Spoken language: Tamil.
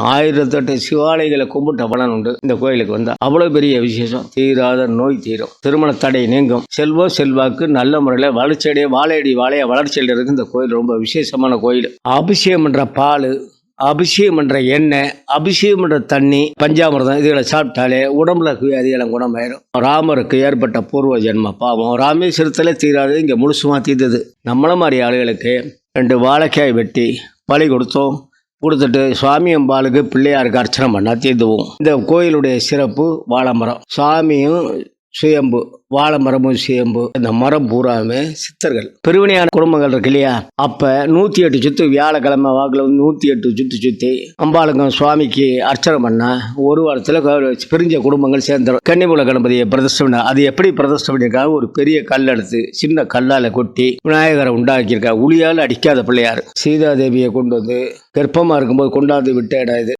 ஆயிரத்தெட்டு சிவாலயங்களை கும்பிட்ட பலன் உண்டு. இந்த கோயிலுக்கு வந்தா அவ்வளவு பெரிய விசேஷம். தீராத நோய் தீரும். திருமண தடை நீங்கும். செல்வம் செல்வாக்கு நல்ல முறையில் வளர்ச்சியடைய வாழையடி வாழைய வளர்ச்சியில் இருக்கு. இந்த கோயில் ரொம்ப விசேஷமான கோயில். அபிஷேகம் என்ற பால் அபிஷேகம் என்ற எண்ணெய் அபிஷேகம் என்ற தண்ணி பஞ்சாமிர்தம் இதுகளை சாப்பிட்டாலே உடம்புல வியாதியெல்லாம் குணமாயிரும். ராமருக்கு ஏற்பட்ட பூர்வ ஜென்ம பாவம். ராமேஸ்வரத்தில் தீராது இங்கே முழுசுமா தீர்ந்தது நம்மள மாதிரி ஆளுகளுக்கு ரெண்டு வாழைக்காய் வெட்டி பலி கொடுத்தோம். கொடுத்துட்டு சுவாமி அம்பாளுக்கு பிள்ளையாருக்கு அர்ச்சனை பண்ணால் தீர்த்துவோம் இந்த கோயிலுடைய சிறப்பு வாழைமரம். சாமியும் சுயம்பு வாழை மரமும் சுயம்பு. இந்த மரம் பூராமே சித்தர்கள். பெருவினையான குடும்பங்கள் இருக்கு இல்லையா? அப்ப நூத்தி எட்டு சுத்து வியாழக்கிழமை வாக்குல வந்து நூத்தி எட்டு சுத்து சுத்தி அம்பாளுக்கும் சுவாமிக்கு அர்ச்சனை பண்ணா ஒரு வாரத்துல பிரிஞ்ச குடும்பங்கள் சேர்ந்துடும் கன்னிமூல கணபதியை பிரதிஷ்டை அது எப்படி பிரதிஷ்டை பண்ணியிருக்காங்க ஒரு பெரிய கல் எடுத்து சின்ன கல்லால கொட்டி விநாயகரை உண்டாக்கியிருக்காங்க உளியால் அடிக்காத பிள்ளையார். சீதாதேவியை கொண்டு வந்து கர்ப்பமா இருக்கும்போது கொண்டாந்து விட்ட இடம் இது.